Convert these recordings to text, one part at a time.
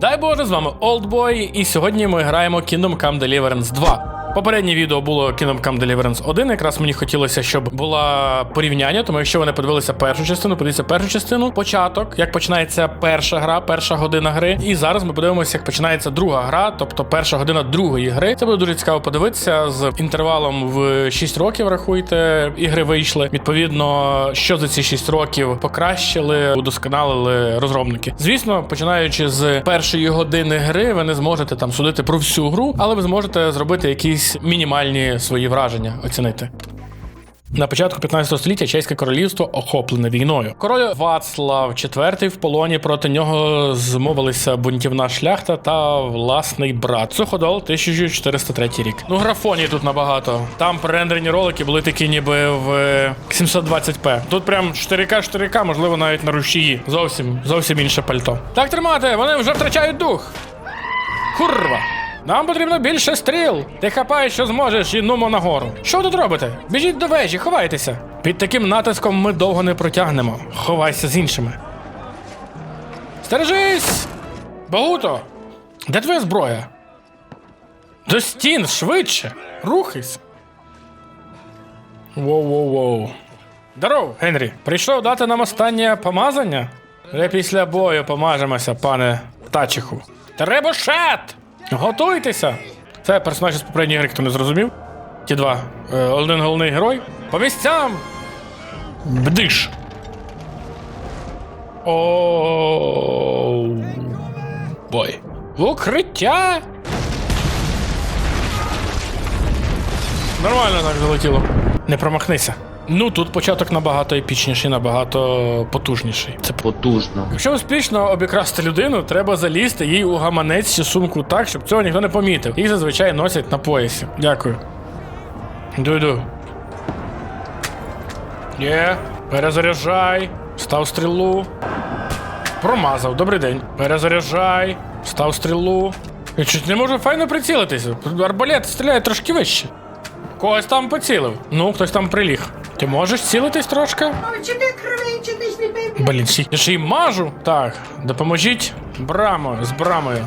Дай Боже, з вами Олдбой, і сьогодні ми граємо Kingdom Come Deliverance 2. Попереднє відео було Kingdom Come Deliverance 1. Якраз мені хотілося, щоб було порівняння. Тому якщо ви не подивилися першу частину, подивіться першу частину, початок, як починається перша гра, перша година гри. І зараз ми подивимося, як починається друга гра, тобто перша година другої гри. Це буде дуже цікаво подивитися з інтервалом в 6 років. Рахуйте, ігри вийшли. Відповідно, що за ці 6 років покращили, удосконалили розробники. Звісно, починаючи з першої години гри, ви не зможете там судити про всю гру, але ви зможете зробити якісь мінімальні свої враження, оцінити. На початку 15 століття Чеське королівство охоплене війною. Король Вацлав IV в полоні проти нього змовилися бунтівна шляхта та власний брат. Суходол, 1403 рік. Ну, графонії тут набагато. Там пререндерені ролики були такі, ніби в 720p. Тут прям 4К, 4К, можливо, навіть на рушії. Зовсім, зовсім інше пальто. Так тримати, вони вже втрачають дух. Курва! Нам потрібно більше стріл. Ти хапай, що зможеш, і нумо нагору. Що ви тут робите? Біжіть до вежі, ховайтеся. Під таким натиском ми довго не протягнемо. Ховайся з іншими. Стережись! Багуто! Де твоя зброя? До стін, швидше! Рухайся! Воу-воу-воу. Здоров, Генрі. Прийшов дати нам останнє помазання? Вже після бою помажемося, пане Тачіху. Требошет! Готуйтеся! Це персонаж з попередньої гри, хто не зрозумів. Ті два. Е, один головний герой. По місцям! Бдиш! О. Бой. В укриття! Нормально так залетіло. Не промахнися. Ну тут початок набагато епічніший, набагато потужніший. Це Потужно. Якщо успішно обікрасти людину, треба залізти їй у гаманець чи сумку так, щоб цього ніхто не помітив. Їх зазвичай носять на поясі. Дякую. Йду-йду. Є, перезаряджай. Став стрілу. Промазав, добрий день. Перезаряджай. Став стрілу. Я чуть не можу файно прицілитися. Арбалет стріляє трошки вище. Когось там поцілив. Ну, хтось там приліг. Ти можеш цілитись трошки? Блін, я ще й мажу. Так, допоможіть брамою, з брамою.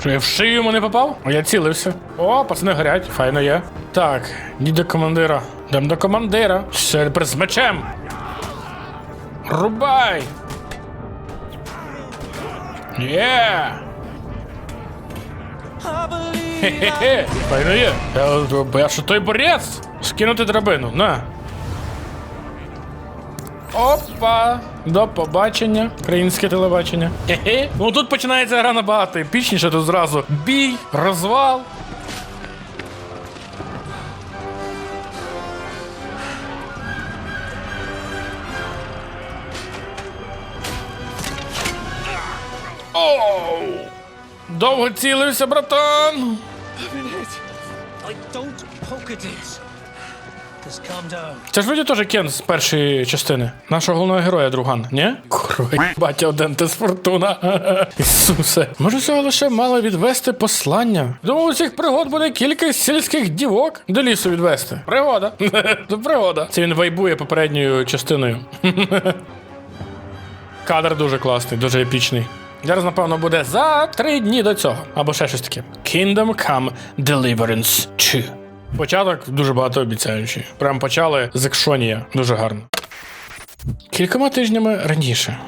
Що я в шию йому не попав? А я цілився. О, пацани горять, файно є. Так, ні до командира. Йдем до командира. Все, з мечем. Рубай! Є! Хе-хе-хе! Файно є. Я, я що той борець? Скинути драбину, на. Опа! До побачення, українське телебачення. Хе-хе. Ну тут починається гра набагато епічніше, тут зразу бій, розвал. Оу! Довго цілився, братан! Don't poke at it. Це ж вроді теж Кен з першої частини. Нашого головного героя, друган, ні? Курва, батя з фортуна. Ісусе. Може, цього лише мало відвести послання. Думав, у цих пригод буде кілька сільських дівок до лісу відвести. Пригода. Це пригода. Це він вайбує попередньою частиною. Кадр дуже класний, дуже епічний. Зараз, напевно, буде за три дні до цього. Або ще щось таке. Kingdom Come Deliverance 2. Початок дуже багатообіцяючий. Прям почали з екшонія. Дуже гарно. Кількома тижнями раніше.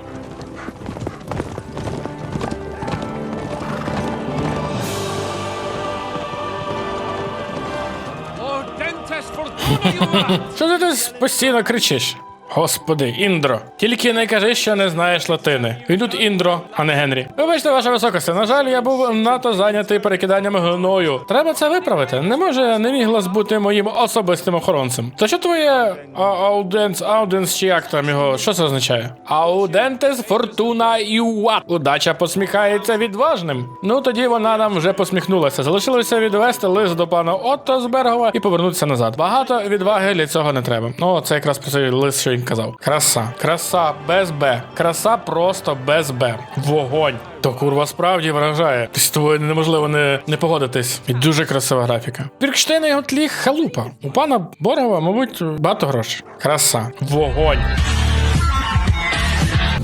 Що ти тут постійно кричиш? Господи, Індро. Тільки не кажи, що не знаєш латини. Він тут Індро, а не Генрі. Вибачте, ваша високості. На жаль, я був надто зайнятий перекиданням гною. Треба це виправити. Не може не міг глас бути моїм особистим охоронцем. То що твоє ауденс, ауденс чи як там його? Що це означає? Аудентес фортуна іуат. Удача посміхається відважним. Ну тоді вона нам вже посміхнулася. Залишилося відвести лист до пана Отто з Бергова і повернутися назад. Багато відваги для цього не треба. Ну, це якраз про цей лист, що він казав. Краса, краса без Б. Краса просто без Б. Вогонь. То курва справді вражає. З тобою неможливо не, не погодитись. І дуже красива графіка. Біркштейн і його тлі халупа. У пана Боргова, мабуть, багато грошей. Краса. Вогонь.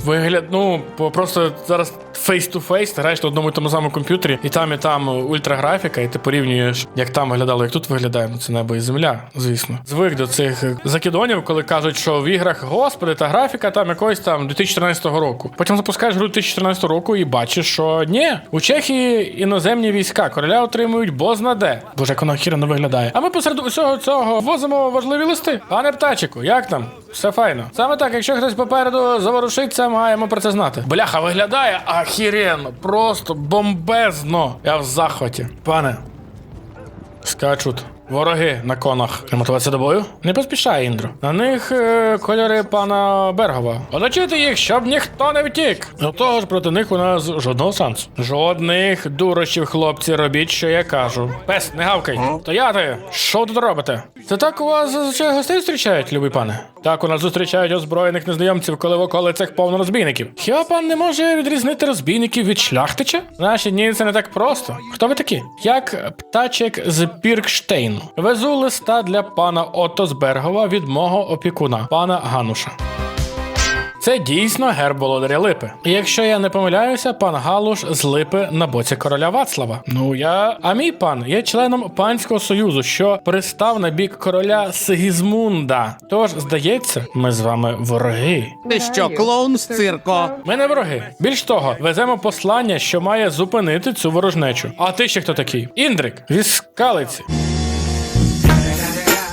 Вигляд, ну, просто зараз фейс-ту-фейс, ти граєш на одному і тому самому комп'ютері, і там, і там ультраграфіка, і ти порівнюєш, як там виглядало, як тут виглядає. Ну це небо і земля, звісно. Звик до цих закидонів, коли кажуть, що в іграх господи, та графіка там якогось там 2014 року. Потім запускаєш гру 2014 року і бачиш, що ні, у Чехії іноземні війська короля отримують бозна де. Боже, як воно хіроно виглядає. А ми посеред усього цього возимо важливі листи. Пане птачику, як там? Все файно. Саме так, якщо хтось попереду заворушиться, маємо про це знати. Бляха, виглядає ахіренно, просто бомбезно. Я в захваті. Пане, скачуть. Вороги на конах. Ремонтуватися до бою? Не поспішай, Індро. На них е, кольори пана Бергова. Оточити їх, щоб ніхто не втік. До того ж, проти них у нас жодного шансу. Жодних дурощів, хлопці, робіть, що я кажу. Пес, не гавкай. Стояти! Що тут робите? Це так у вас зазвичай гостей зустрічають, любий пане? Так у нас зустрічають озброєних незнайомців, коли в околицях повно розбійників. Хіба пан не може відрізнити розбійників від шляхтича? Наші дні це не так просто. Хто ви такі? Як птачек з Піркштейну. Везу листа для пана Отто з Бергова від мого опікуна, пана Гануша. Це дійсно герб володаря Липи. І якщо я не помиляюся, пан Галуш з Липи на боці короля Вацлава. Ну я. А мій пан є членом панського союзу, що пристав на бік короля Сигізмунда. Тож, здається, ми з вами вороги. Ти що, клоун з цирко? Ми не вороги. Більш того, веземо послання, що має зупинити цю ворожнечу. А ти ще хто такий? Індрик, зі скалиці.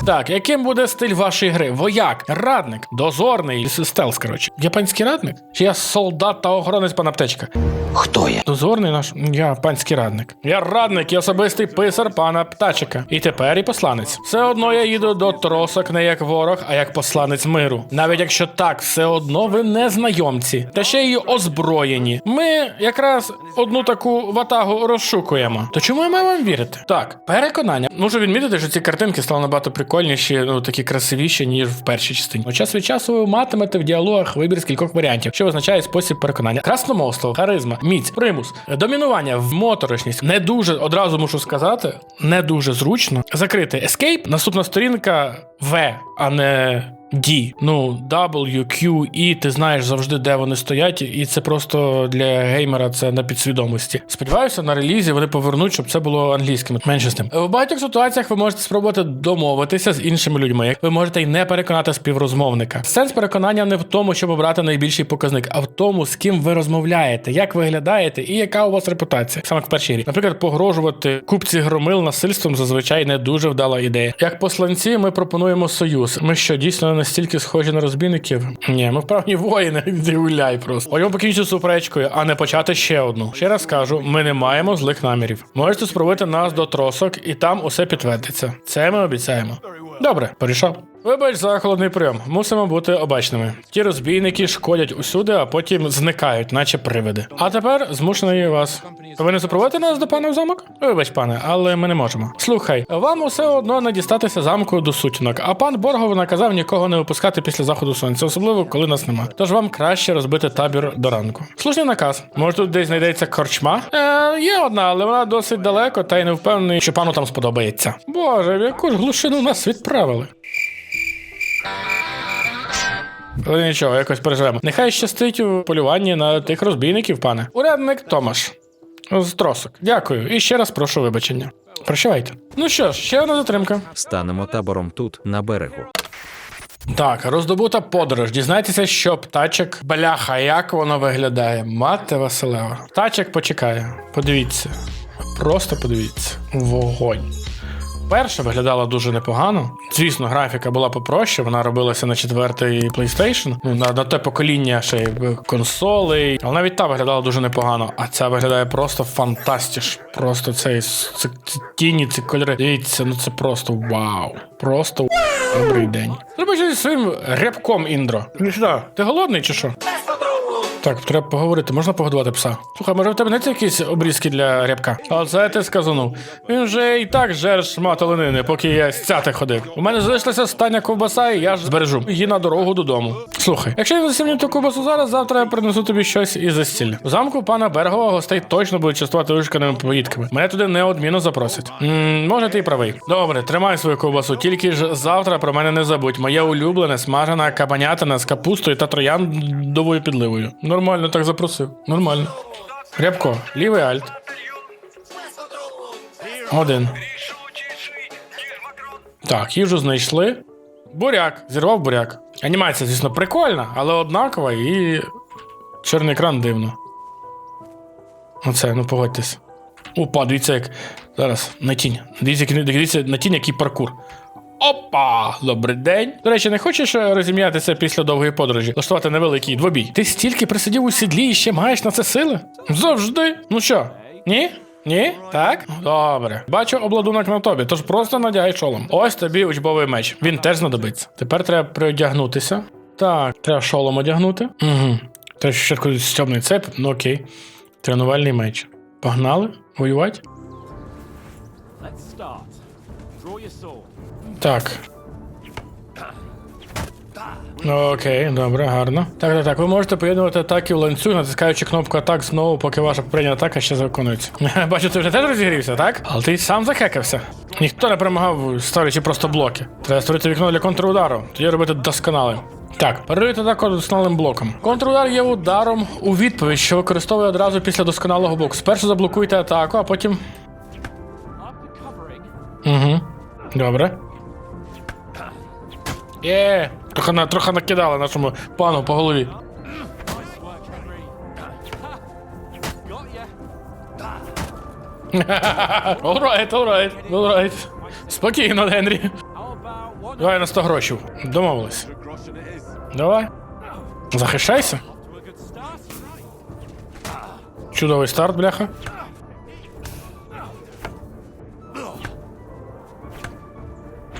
Так, яким буде стиль вашої гри? Вояк, радник, дозорний, стелс, коротше. Японський радник? Чи я солдат та охоронець пана птечка? Хто я? Дозорний наш. Я панський радник. Я радник і особистий писар пана птачика. І тепер і посланець. Все одно я їду до тросок не як ворог, а як посланець миру. Навіть якщо так, все одно ви не знайомці, та ще й озброєні. Ми якраз одну таку ватагу розшукуємо. То чому я маю вам вірити? Так, переконання. Можу відмітити, що ці картинки стали набагато прикольніші, ну такі красивіші, ніж в першій частині. Час від часу ви матимете в діалогах вибір з кількох варіантів, що означає спосіб переконання. Красномовство, харизма, міць, примус, домінування, моторошність. Не дуже одразу мушу сказати, не дуже зручно. Закрити Escape, наступна сторінка В, а не D. Ну, W, Q, E, ти знаєш завжди, де вони стоять, і це просто для геймера це на підсвідомості. Сподіваюся, на релізі вони повернуть, щоб це було англійським. Менше з тим. В багатьох ситуаціях ви можете спробувати домовитися з іншими людьми. Ви можете й не переконати співрозмовника. Сенс переконання не в тому, щоб обрати найбільший показник, а в тому, з ким ви розмовляєте, як виглядаєте і яка у вас репутація. Саме в першій грі. Наприклад, погрожувати купці громил насильством зазвичай не дуже вдала ідея. Як посланці, ми пропонуємо союз. Ми що дійсно настільки схожі на розбійників? Ні, ми вправні воїни. Гуляй просто. Хочемо покінчити суперечкою, а не почати ще одну. Ще раз кажу, ми не маємо злих намірів. Можете спробувати нас до тросок, і там усе підтвердиться. Це ми обіцяємо. Добре, порішав. Вибач за холодний прийом. Мусимо бути обачними. Ті розбійники шкодять усюди, а потім зникають, наче привиди. А тепер змушений вас. Ви не супроводите нас до пана в замок? Вибач, пане, але ми не можемо. Слухай, вам усе одно не дістатися замку до сутінок, а пан Боргов наказав нікого не випускати після заходу сонця, особливо коли нас нема. Тож вам краще розбити табір до ранку. Слушний наказ. Може тут десь знайдеться корчма? Е, є одна, але вона досить далеко, та й не впевнений, що пану там сподобається. Боже, в яку ж глушину нас відправили. Але нічого, якось переживемо. Нехай щастить у полюванні на тих розбійників, пане. Урядник Томаш. З тросок. Дякую. І ще раз прошу вибачення. Прощавайте. Ну що ж, ще одна затримка. Станемо табором тут, на берегу. Так, роздобута подорож. Дізнайтеся, що птачок. Бляха, як воно виглядає. Мати Василева. Птачок почекає. Подивіться. Просто подивіться. Вогонь. Перша виглядала дуже непогано. Звісно, графіка була попроще, вона робилася на четвертий PlayStation, ну на, на те покоління ще й консолей. Але навіть та виглядала дуже непогано. А ця виглядає просто фантастіш. Просто цей ці, тіні, ці кольори. Дивіться, ну це просто вау. Просто добрий день. Треба щось зі своїм рябком, Індро. Іди сюди. Ти голодний чи що? Так, треба поговорити, можна погодувати пса. Слухай, може в тебе не це якісь обрізки для рябка? А це ти сказанув. Він вже і так жер шмат оленини, поки я стяти ходив. У мене залишилася остання ковбаса, і я ж збережу її на дорогу додому. Слухай, якщо я засімню ту ковбасу зараз, завтра я принесу тобі щось із застілля. У замку пана Бергова гостей точно будуть частувати вишканими поїдками. Мене туди неодмінно запросять. м може, ти й правий. Добре, тримай свою ковбасу, тільки ж завтра про мене не забудь. Моє улюблене смажена кабанятина з капустою та трояндовою підливою. Нормально так запросив. Нормально. Рябко, лівий альт. Один. Так, їжу знайшли. Буряк, зірвав буряк. Анімація, звісно, прикольна, але однакова і. Чорний екран дивно. Оце, ну погодьтесь. Опа, дивіться, як. Зараз, на тінь. Дивіться, дивіться на тінь, який паркур. Опа! Добрий день. До речі, не хочеш е, розім'ятися після довгої подорожі, влаштувати невеликий двобій. Ти стільки присидів у сідлі і ще маєш на це сили? Завжди. Ну що, ні? Ні? Так? Добре. Бачу обладунок на тобі, тож просто надягай шолом. Ось тобі учбовий меч. Він теж знадобиться. Тепер треба приодягнутися. Так, треба шолом одягнути. Угу. Треба ще стьобний цеп. Ну окей. Тренувальний меч. Погнали? Воювати? Let's start. Draw your sword. Так. Окей, добре, гарно. Так, так, так. Ви можете поєднувати атаки в ланцюг, натискаючи кнопку атак знову, поки ваша попередня атака ще виконується. Бачу, ти вже теж розігрівся, так? Але ти сам захекався. Ніхто не перемагав, ставлячи просто блоки. Треба створити вікно для контрудару, тоді робити досконалим. Так, переруйте атаку досконалим блоком. Контрудар є ударом у відповідь, що використовує одразу після досконалого блоку. Спершу заблокуйте атаку, а потім. Угу. Добре. Є, трохи, на, трохи накидали нашому пану по голові. Alright, alright, alright. Спокійно, Генрі. Давай на 100 грошів. Домовились. Давай. Захищайся. Чудовий старт, бляха.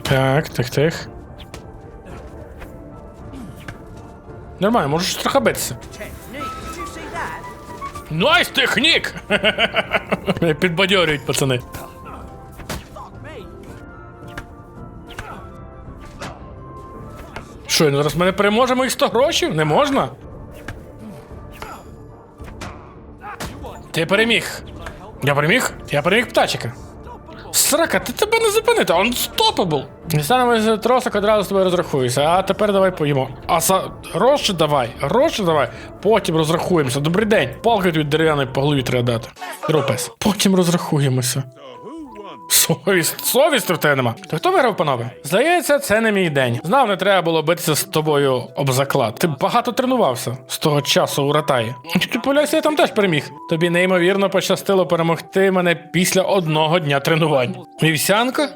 Так, так. Нормально, можеш трохи битися. Найс технік! Підбадьорюють, пацани. Що, ну зараз ми не переможемо їх 100 грошей? Не можна? Ти переміг. Я переміг? Я переміг птачика. Срака, ти тебе не зупинити, unstoppable. Дістанемо з тросик, одразу з тобою розрахуюся. А тепер давай поїмо. А са... гроші давай, гроші давай. Потім розрахуємося. Добрий день. Палкою тобі дерев'яної по голові треба дати. Ропес. Потім розрахуємося. Совість, совісті в тебе нема. То хто виграв, панове? Здається, це не мій день. Знав, не треба було битися з тобою об заклад. Ти багато тренувався з того часу у Ратаї. Поляйся, я там теж переміг. Тобі неймовірно пощастило перемогти мене після одного дня тренувань. Вівсянка?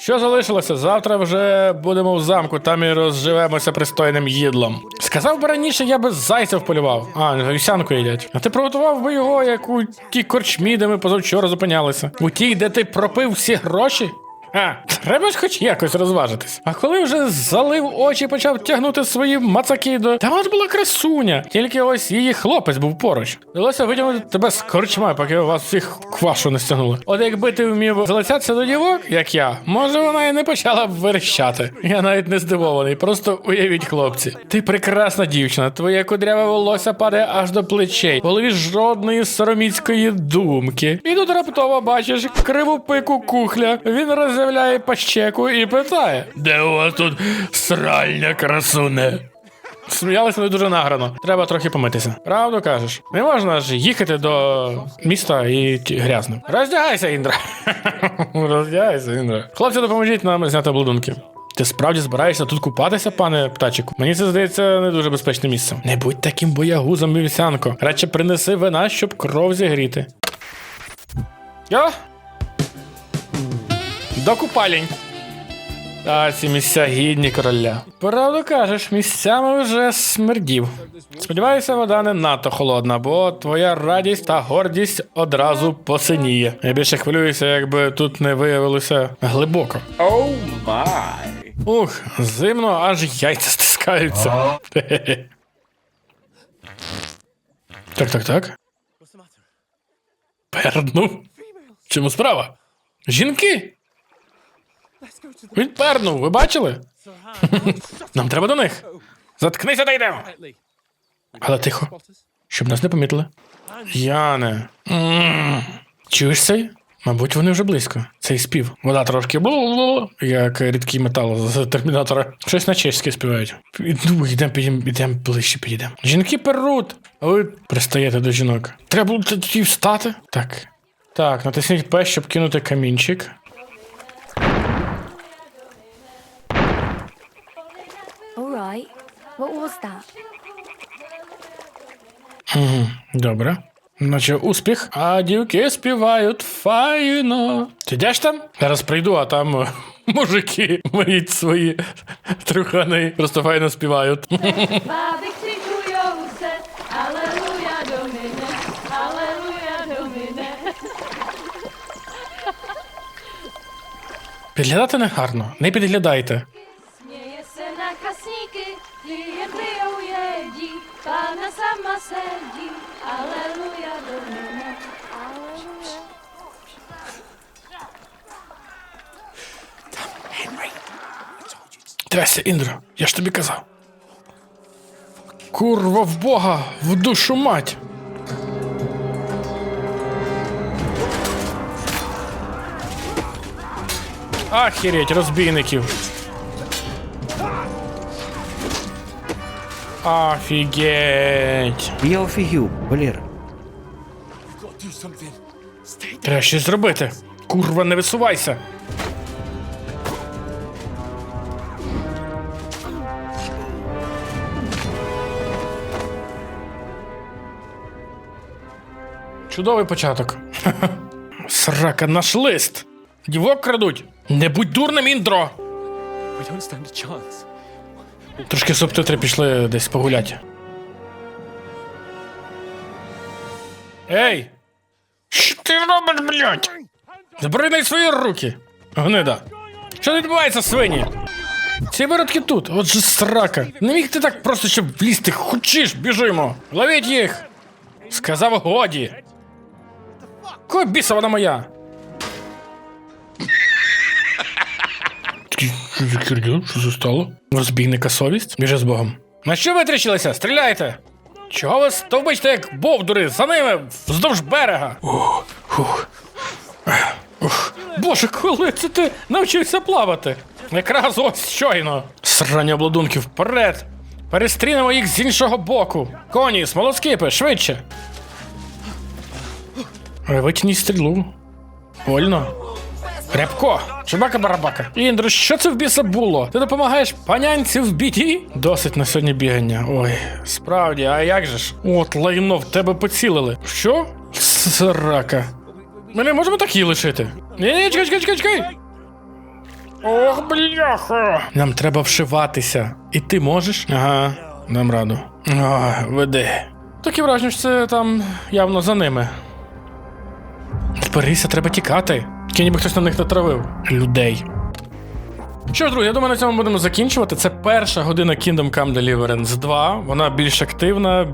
Що залишилося? Завтра вже будемо в замку, там і розживемося пристойним їдлом. Сказав би раніше, я би зайця вполював. А, вівсянку їдять. А ти приготував би його, як у ті корчмі, де ми позавчора зупинялися. У тій, де ти пропив всі гроші? А, треба ж хоч якось розважитись. А коли вже залив очі, почав тягнути свої мацаки до. Там ж була красуня, тільки ось її хлопець був поруч. Довелося витягнути тебе з корчма, поки вас всіх квашу не стягнули. От якби ти вмів залицятися до дівок, як я, може вона і не почала б верещати. Я навіть не здивований, просто уявіть, хлопці. Ти прекрасна дівчина, твоє кудряве волосся падає аж до плечей, в голові жодної сороміцької думки. І тут раптово бачиш криву пику кухля. Він роззявляє пащеку і питає: Де у вас тут сральня красуне? Сміялися не дуже награно. Треба трохи помитися. Правду кажеш? Не можна ж їхати до міста і грязним. Роздягайся, Індра. Роздягайся, Індра. Хлопці, допоможіть нам зняти обладунки. Ти справді збираєшся тут купатися, пане птачику? Мені це здається не дуже безпечне місце. Не будь таким боягузом, вівсянко. Радше принеси вина, щоб кров зігріти. Йо! До купалень. А ці місця гідні короля. Правду кажеш, місцями вже смердів. Сподіваюся, вода не надто холодна, бо твоя радість та гордість одразу посиніє. Я більше хвилююся, якби тут не виявилося глибоко. Оу май. Ух, зимно, аж яйця стискаються. Так, так, так. Пернув. Чому справа? Жінки! Він пернув, ви бачили? Нам треба до них. Заткнися та йдемо. Але тихо, щоб нас не помітили. Яне. Чуєш цей? Мабуть, вони вже близько. Цей спів. Вода трошки бу як рідкий метал з термінатора. Щось на чеськи співають. Іду, йдемо, підемо, йдемо ближче підійдемо. Жінки перуть, а ви пристаєте до жінок. Треба було тоді встати. Так. Так, натисніть П, щоб кинути камінчик. All right. What was that? Добре. Наче успіх. А дівки співають файно. Ти йдеш там? Зараз прийду, а там е, мужики мої свої трухани просто файно співають. Підглядати не гарно, не підглядайте. Sedí, aleluja domine. Трясся, Індро, я ж тобі казав. Курва в Бога, в душу мать. Ахереть, розбійників. Офігеть. Я офігів, Валера. Треба щось зробити. Курва, не висувайся. Чудовий початок. Срака, наш лист. Дівок крадуть. Не будь дурним, Індро. We don't stand a chance. Трошки субтитри пішли десь погуляти. Ей! Що ти робиш, блядь? Заборони свої руки! Гнида. Що відбувається, свині? Ці виродки тут, от же срака. Не міг ти так просто, щоб влізти. Хочеш, біжимо. Ловіть їх! Сказав годі. Кого біса вона моя? Що? Що це стало? Розбійника совість? Біже з Богом. На що витріщилися? Стріляйте! Чого ви стовбичте, як бовдури, за ними вздовж берега? Ух, ух. Ух. Боже, коли це ти навчився плавати? Якраз ось щойно. Срані обладунки вперед! Перестрінемо їх з іншого боку. Коні, смолоскипи, швидше. Витягніть стрілу. Вольно. Рябко, чубака барабака. Індро, що це в біса було? Ти допомагаєш панянці в біді? Досить на сьогодні бігання. Ой, справді, а як же ж? От лайно, в тебе поцілили. Що? Срака. Ми не можемо так її лишити. Ні, ні, чекай, чекай, чекай, чекай. Ох, бляха. Нам треба вшиватися. І ти можеш? Ага, дам раду. Ой, веди. Таке враження, що це там явно за ними. Зберися, треба тікати. Тільки ніби хтось на них натравив. Людей. Що ж, друзі, я думаю, на цьому будемо закінчувати. Це перша година Kingdom Come Deliverance 2. Вона більш активна,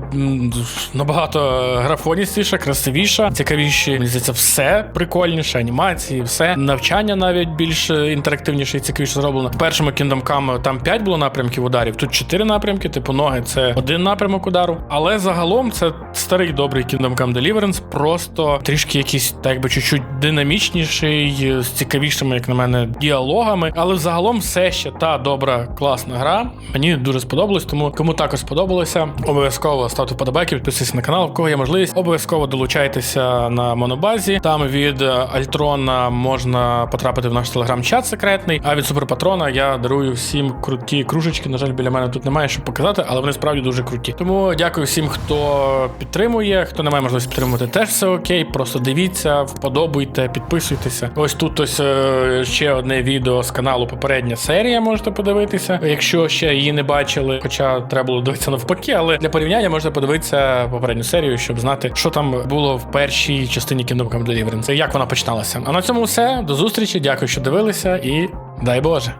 набагато графоністіша, красивіша, цікавіші. Мені здається, все прикольніше, анімації, все. Навчання навіть більш е, інтерактивніше і цікавіше зроблено. В першому Kingdom Come там 5 було напрямків ударів, тут 4 напрямки, типу ноги це один напрямок удару. Але загалом це старий добрий Kingdom Come Deliverance, просто трішки якийсь, так якби чуть-чуть динамічніший, з цікавішими, як на мене, діалогами. Але загалом все ще та добра, класна гра. Мені дуже сподобалось, тому кому також сподобалося, обов'язково ставте вподобайки, підписуйтесь на канал, в кого є можливість. Обов'язково долучайтеся на монобазі. Там від е, Альтрона можна потрапити в наш телеграм-чат секретний. А від суперпатрона я дарую всім круті кружечки. На жаль, біля мене тут немає що показати, але вони справді дуже круті. Тому дякую всім, хто підтримує. Хто не має можливості підтримувати, теж все окей. Просто дивіться, вподобуйте, підписуйтеся. Ось тут ось е, ще одне відео з каналу. Попередня серія можете подивитися, якщо ще її не бачили. Хоча треба було дивитися навпаки, але для порівняння можна подивитися попередню серію, щоб знати, що там було в першій частині Kingdom Come Deliverance, як вона починалася. А на цьому все. До зустрічі. Дякую, що дивилися, і дай Боже.